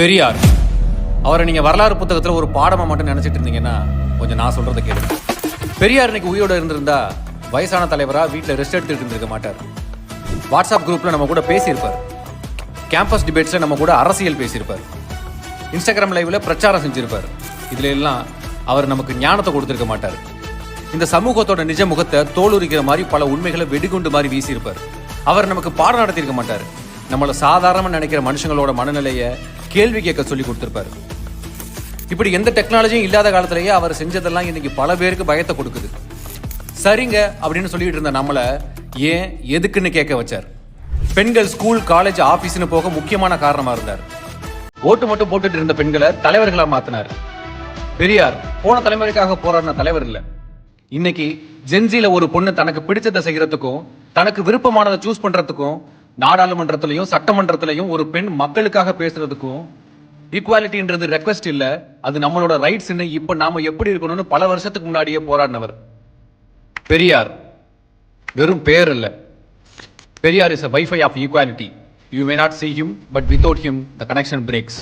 பெரியார் அவரை நீங்கள் வரலாறு புத்தகத்தில் ஒரு பாடமாக மட்டும் நினச்சிட்டு இருந்தீங்கன்னா கொஞ்சம் நான் சொல்கிறத கேளுங்க பெரியார் இன்னைக்கு உயிரோடு இருந்திருந்தா வயசான தலைவராக வீட்டில் ரெஸ்ட் எடுத்துகிட்டு இருந்திருக்க மாட்டார். வாட்ஸ்அப் குரூப்பில் நம்ம கூட பேசியிருப்பார். கேம்பஸ் டிபேட்ஸில் நம்ம கூட அரசியல் பேசியிருப்பார். இன்ஸ்டாகிராம் லைவில் பிரச்சாரம் செஞ்சுருப்பார். இதுல எல்லாம் அவர் நமக்கு ஞானத்தை கொடுத்துருக்க மாட்டார். இந்த சமூகத்தோட நிஜ முகத்தை தோலுரிக்கிற மாதிரி பல உண்மைகளை வெடிகுண்டு மாதிரி வீசியிருப்பார். அவர் நமக்கு பாடம் நடத்தியிருக்க மாட்டார். நம்மளை சாதாரணமாக நினைக்கிற மனுஷங்களோட மனநிலையை கேள்வி கேட்க சொல்லி கொடுத்துருப்பாரு. இப்படி எந்த டெக்னாலஜியும் இல்லாத காலத்திலேயே அவர் செஞ்சதெல்லாம் இன்னைக்கு பல பேருக்கு பயத்தை கொடுக்குது. சரிங்க அப்படின்னு சொல்லிட்டு இருந்த நம்மளை ஏன் எதுக்குன்னு கேட்க வச்சார். பெண்கள் ஸ்கூல் காலேஜ் ஆபீஸ்னு போக முக்கியமான காரணமா இருந்தார். ஓட்டு மட்டும் போட்டுட்டு இருந்த பெண்களை தலைவர்களா மாத்தினார். பெரியார் போன தலைமுறைக்காக போராடின தலைவர் இல்ல. இன்னைக்கு ஜென்சில ஒரு பொண்ணு தனக்கு பிடிச்சதை செய்யறதுக்கும் தனக்கு விருப்பமானதை சூஸ் பண்றதுக்கும் நாடாளுமன்றத்திலையும் சட்டமன்றத்திலையும் ஒரு பெண் மக்களுக்காக பேசுறதுக்கும் ஈக்குவாலிட்டின்றது ரெக்வெஸ்ட் இல்ல. அது நம்மளோட ரைட்ஸ் இப்ப நாம எப்படி இருக்கணும்னு பல வருஷத்துக்கு முன்னாடியே போராடினவர். பெரியார். வெறும் பேர் இல்ல Periyar is a wifi of equality you may not see him but without him the connection breaks